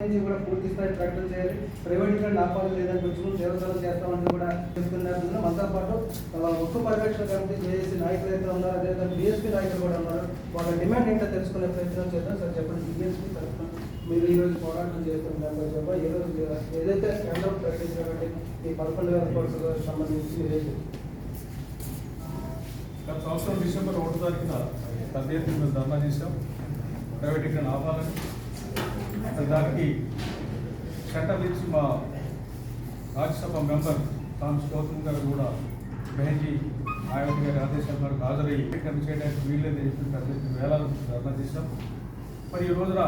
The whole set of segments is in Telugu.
నుంచి కూడా పూర్తి స్థాయి ప్రకటన చేయాలి. ప్రైవేట్గా ఆపాలి లేదని కొంచెం దేవతలు చేస్తామని కూడా చెప్తున్నారు. మనతో పాటు ఆ, ఉక్కు పరిరక్షణ కమిటీ జేఏసీ నాయకులు అయితే ఉన్నారు. అదేవిధంగా బీఎస్పీ నాయకులు కూడా ఉన్నారు. వాళ్ళ డిమాండ్ ఏంటో తెలుసుకునే ప్రయత్నం చేద్దాం. సార్ చెప్పండి. బీఎస్పీ తరఫున మీరు ఈ రోజు పోరాటం చేస్తున్న దాంట్లో చెప్ప ఏ రోజు ఏదైతే కేంద్రం ప్రకటించినటువంటి ఈ పదకొండు వేల కోట్లకు సంబంధించి మీరు గత సంవత్సరం డిసెంబర్ ఒకటో తారీఖున పెద్ద ఎత్తున మేము ధర్నా చేశాం. ప్రైవేటీకరణ ఆపాలని మరి దానికి సెంటర్ నుంచి మా రాజ్యసభ మెంబర్ తాను గౌతమ్ గారు కూడా బెహెన్జీ ఆయన గారి ఆదేశాల మేరకు హాజరయ్యి ప్రైవేటీకరణ చేయడానికి వీల్లేదు చెప్పి పెద్ద వేలాది ధర్నా చేశాం. మరి ఈ రోజున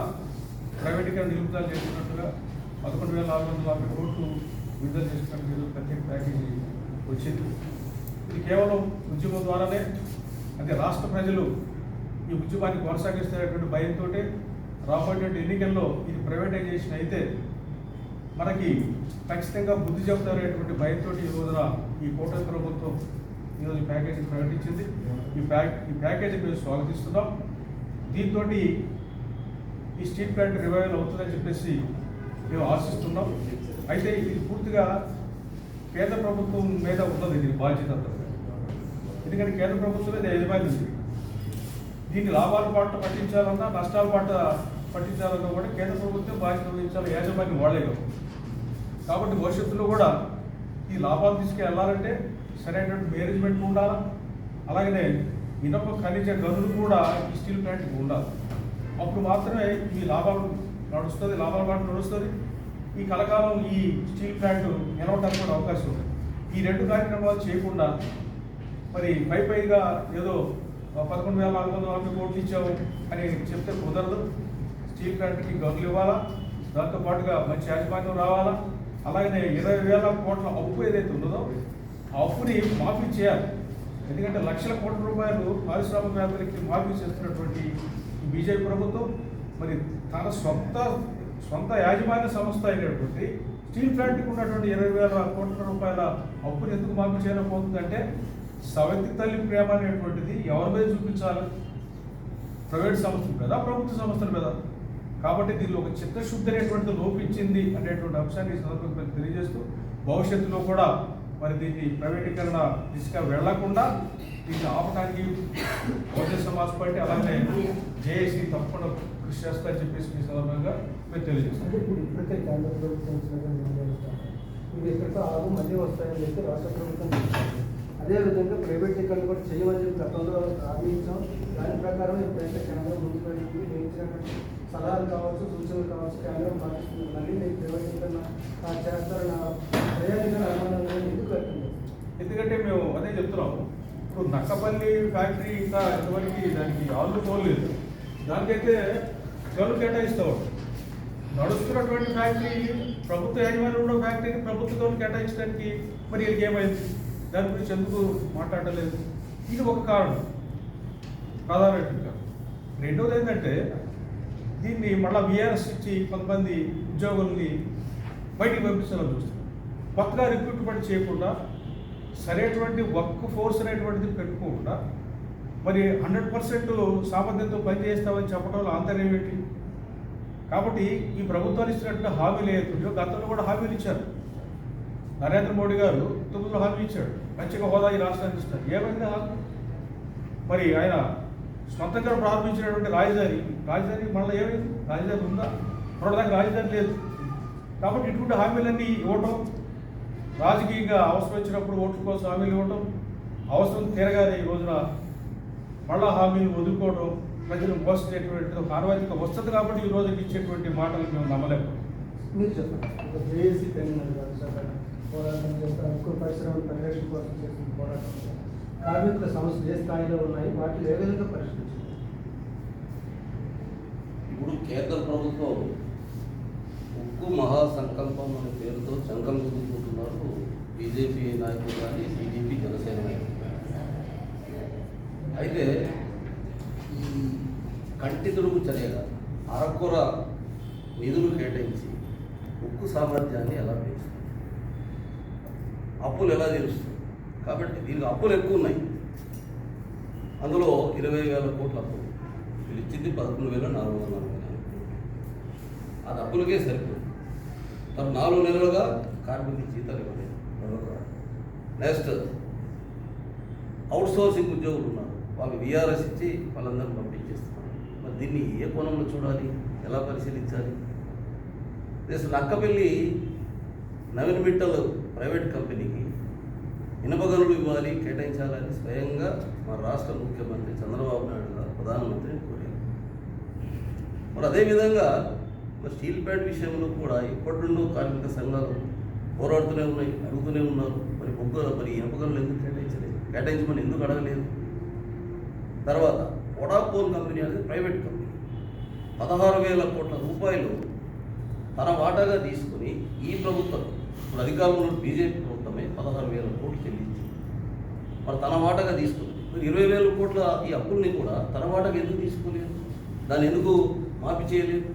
ప్రైవేటీకరణ నిలుపుదల చేసినట్టుగా పదకొండు వేల నాలుగు వందల యాభై కోట్లు విడుదల చేసినట్టు ప్రత్యేక ప్యాకేజీ వచ్చింది. ఇది కేవలం ఉద్యమం ద్వారానే అంటే రాష్ట్ర ప్రజలు ఈ ఉద్యమాన్ని కొనసాగిస్తున్నటువంటి భయంతో రాబోయేటువంటి ఎన్నికల్లో ఇది ప్రైవేటైజేషన్ అయితే మనకి ఖచ్చితంగా బుద్ధి చెబుతారనేటువంటి భయంతో ఈ రోజున ఈ కూటమి ప్రభుత్వం ఈరోజు ప్యాకేజీ ప్రకటించింది. ఈ ప్యాక్ ఈ ప్యాకేజీ మేము స్వాగతిస్తున్నాం. దీంతో ఈ స్టీల్ ప్లాంట్ రివైవల్ అవుతుందని చెప్పేసి మేము ఆశిస్తున్నాం. అయితే ఇది పూర్తిగా కేంద్ర ప్రభుత్వం మీద ఉన్నది దీని బాధ్యత ఎందుకంటే కేంద్ర ప్రభుత్వం మీద యజమాని ఉంది. దీన్ని లాభాల పాట పట్టించాలన్నా నష్టాల పాట పట్టించాలన్నా కూడా కేంద్ర ప్రభుత్వం బాధ్యత వహించాలి యాజమాన్యం వాళ్ళే కాబట్టి భవిష్యత్తులో కూడా ఈ లాభాలు తీసుకెళ్ళాలంటే సరైనటువంటి మేనేజ్మెంట్ ఉండాలి? అలాగనే ఇనప ఖనిజ గనులు కూడా ఈ స్టీల్ ప్లాంట్కి ఉండాలి. అప్పుడు మాత్రమే ఈ లాభాలు నడుస్తుంది లాభాల బాట నడుస్తుంది. ఈ కలకాలం ఈ స్టీల్ ప్లాంట్ నిలవడానికి కూడా అవకాశం ఉంది. ఈ రెండు కార్యక్రమాలు చేయకుండా మరి పై పైగా ఏదో పదకొండు వేల నాలుగు వందల నలభై కోట్లు ఇచ్చాము అని చెప్తే కుదరదు. స్టీల్ ప్లాంట్కి గనులు ఇవ్వాలా? దాంతో పాటుగా మంచి యాజమాన్యం రావాలా? అలాగనే ఇరవై వేల కోట్ల అప్పు ఏదైతే ఉన్నదో ఆ అప్పుని మాఫీ చేయాలి. ఎందుకంటే లక్షల కోట్ల రూపాయలు పారిశ్రామికవేత్తలకి మాఫీ చేస్తున్నటువంటి బీజేపీ ప్రభుత్వం మరి తన సొంత సొంత యాజమాన్య సంస్థ అయినటువంటి స్టీల్ ప్లాంట్కి ఉన్నటువంటి ఇరవై వేల కోట్ల రూపాయల అప్పుని ఎందుకు మాఫీ చేయలేకపోతుందంటే సవతి తల్లి ప్రేమ అనేటువంటిది ఎవరి మీద చూపించాలి? ప్రైవేట్ సంస్థల మీద ప్రభుత్వ సంస్థల మీద. కాబట్టి దీనిలో ఒక చిత్తశుద్ధి అనేటువంటిది లోపించింది అనేటువంటి అంశాన్ని ఈ సందర్భంగా తెలియజేస్తూ భవిష్యత్తులో కూడా మరి దీన్ని ప్రైవేటీకరణ దిశగా వెళ్ళకుండా దీన్ని ఆపడానికి బహుజన సమాజ్ పార్టీ అలాగే జేఏసీ తప్పకుండా కృషి చేస్తారని చెప్పేసి మీ సందర్భంగా మేము తెలియజేస్తాం అంటే ఇప్పుడు కేంద్ర ప్రభుత్వం ఇది ఎక్కడితో ఆగు మళ్ళీ వస్తాయని చెప్పి రాష్ట్ర ప్రభుత్వం అదేవిధంగా ప్రైవేటీకరణ కూడా చేయమని గతంలో హామీ దాని ప్రకారం ఎప్పుడైతే కేంద్రం ముందుకు వెళ్ళింది సలహాలు కావచ్చు సూచనలు కావచ్చు కేంద్రం పాటిస్తుంది. మళ్ళీ మీకు చేస్తారన్న ప్రయాణికుల అనుమానం ఎందుకు ఎందుకంటే మేము అదే చెప్తున్నాం ఇప్పుడు నక్కపల్లి ఫ్యాక్టరీ ఇంకా ఇంతవరకు దానికి ఆళ్ళు పోలేదు. దానికైతే గనులు కేటాయిస్తాం. నడుస్తున్నటువంటి ఫ్యాక్టరీ ప్రభుత్వ యాజమాన్యం ఉన్న ఫ్యాక్టరీని ప్రభుత్వ గనులు కేటాయించడానికి మరి వీళ్ళకి ఏమైంది? దాని గురించి ఎందుకు మాట్లాడలేదు? ఇది ఒక కారణం. ప్రధానమైన కారణం రెండవది ఏంటంటే దీన్ని మళ్ళీ విఆర్ఎస్ ఇచ్చి కొంతమంది ఉద్యోగుల్ని బయటికి పంపించాలని చూస్తున్నారు. కొత్తగా రిక్రూట్మెంట్ చేయకుండా సరైనటువంటి వర్క్ ఫోర్స్ అనేటువంటిది పెట్టుకోకుండా మరి హండ్రెడ్ పర్సెంట్ సామర్థ్యంతో పనిచేస్తామని చెప్పడంలో ఆంతర్యం ఏంటి? కాబట్టి ఈ ప్రభుత్వాలు ఇచ్చినట్టు హామీలు ఏదో గతంలో కూడా హామీలు ఇచ్చారు. నరేంద్ర మోడీ గారు తొమ్మిదిలో హామీ ఇచ్చాడు. మంచిగా హోదా ఈ రాష్ట్రానికి ఇస్తారు ఏమైంది హామీ మరి ఆయన సొంతంగా ప్రారంభించినటువంటి రాజధాని. రాజధాని మళ్ళీ ఏమైంది రాజధాని ఉందా? ఇప్పటిదాకా రాజధాని లేదు. కాబట్టి ఇటువంటి హామీలన్నీ ఇవ్వటం రాజకీయంగా అవసరం వచ్చినప్పుడు ఓట్ల కోసం హామీలు ఇవ్వటం అవసరం తీరగానే ఈ రోజున మళ్ళా హామీలు వదులుకోవడం ప్రజలు మోసచేటువంటి ఒక ఆనవాయితీగా వస్తుంది కాబట్టి ఈ రోజు ఇచ్చేటువంటి మాటలు మేము నమ్మలేము మీరు చెప్పండి. పోరాటం చేస్తారు. ఎక్కువ పరిశ్రమల పరిరక్షణ కోసం చేస్తున్న పోరాటం కార్మికుల సమస్యలు ఏ స్థాయిలో ఉన్నాయి వాటిని ఏ విధంగా పరిష్కరించారు ఇప్పుడు కేంద్ర ప్రభుత్వం ఉక్కు మహాసంకల్పం అనే పేరుతో శంకం గుద్దుకుంటున్నారు బీజేపీ నాయకులు కానీ టీడీపీ జనసేన నాయకులు అయితే ఈ కంటి తొడుగు చర్యగా అరకొర నిధులు కేటాయించి ఉక్కు సామర్థ్యాన్ని ఎలా పెంచుతుంది అప్పులు ఎలా తీరుస్తుంది కాబట్టి దీనికి అప్పులు ఎక్కువ ఉన్నాయి. అందులో ఇరవై వేల కోట్ల అప్పు. వీళ్ళు ఇచ్చింది పదకొండు వేల నాలుగు వందల నలభై నాలుగు అది అప్పులకే సరిపోదు. మరి నాలుగు నెలలుగా కార్మికులు జీతాలు ఇవ్వలేదు. నెక్స్ట్ అవుట్ సోర్సింగ్ ఉద్యోగులు ఉన్నారు. వాళ్ళు విఆర్ఎస్ ఇచ్చి వాళ్ళందరినీ పంపించేస్తున్నారు. మరి దీన్ని ఏ కోణంలో చూడాలి? ఎలా పరిశీలించాలి? ప్లస్ నక్కపల్లి నవీన్ మిట్టల్ ప్రైవేట్ కంపెనీకి ఇనుప గనులు ఇవ్వాలి కేటాయించాలని స్వయంగా మా రాష్ట్ర ముఖ్యమంత్రి చంద్రబాబు నాయుడు గారు ప్రధానమంత్రిని కోరారు. మరి అదేవిధంగా మరి స్టీల్ ప్లాంట్ విషయంలో కూడా ఇప్పటి నుండో కార్మిక సంఘాలు పోరాడుతూనే ఉన్నాయి అడుగుతూనే ఉన్నారు. మరి బొగ్గ మరి ఇనుప గనులు ఎందుకు కేటాయించలేదు? కేటాయించమని ఎందుకు అడగలేదు? తర్వాత వడాఫోన్ కంపెనీ అనేది ప్రైవేట్ కంపెనీ. పదహారు వేల కోట్ల రూపాయలు తన వాటాగా తీసుకొని ఈ ప్రభుత్వం ఇప్పుడు అధికారంలో బీజేపీ ప్రభుత్వమే పదహారు వేల కోట్లు చెల్లించింది. మరి తన వాటగా తీసుకుంది. ఇరవై వేల కోట్ల ఈ అప్పుల్ని కూడా తన వాటగా ఎందుకు తీసుకోలేదు? దాన్ని ఎందుకు మాఫీ చేయలేదు?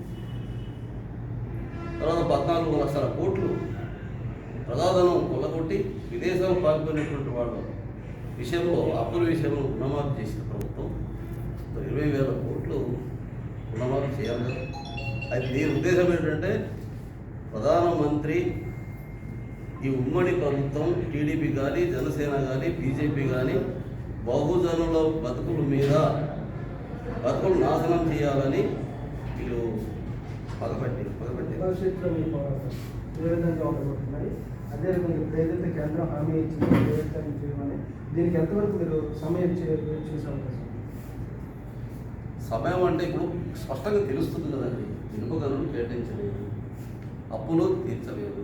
తర్వాత పద్నాలుగు లక్షల కోట్లు ప్రజాధనం కొల్లగొట్టి విదేశాలు పాల్గొనేటువంటి వాళ్ళ విషయంలో అప్పుల విషయంలో రుణమాఫీ చేసిన ప్రభుత్వం ఇరవై వేల కోట్లు రుణమాఫీ చేయాలి. అయితే అది దీని ఉద్దేశం ఏంటంటే ప్రధానమంత్రి ఈ ఉమ్మడి ప్రభుత్వం టీడీపీ కానీ జనసేన కానీ బీజేపీ కానీ బహుజనుల బతుకుల మీద బతుకులు నాశనం చేయాలని వీళ్ళు పగబట్టి పగబట్టి భవిష్యత్తులో మీ పోరాటం ఏ విధంగా ఉండబోతున్నాయి అదేవిధంగా ఇప్పుడు ఏదైతే కేంద్రం హామీ ఇచ్చిందో చేయమని దీనికి ఎంతవరకు మీరు సమయం చూసే అవకాశం? సమయం అంటే ఇప్పుడు స్పష్టంగా తెలుస్తుంది కదండి. ఇనుప గనులు కేటాయించలేదు. అప్పులు తీర్చలేదు.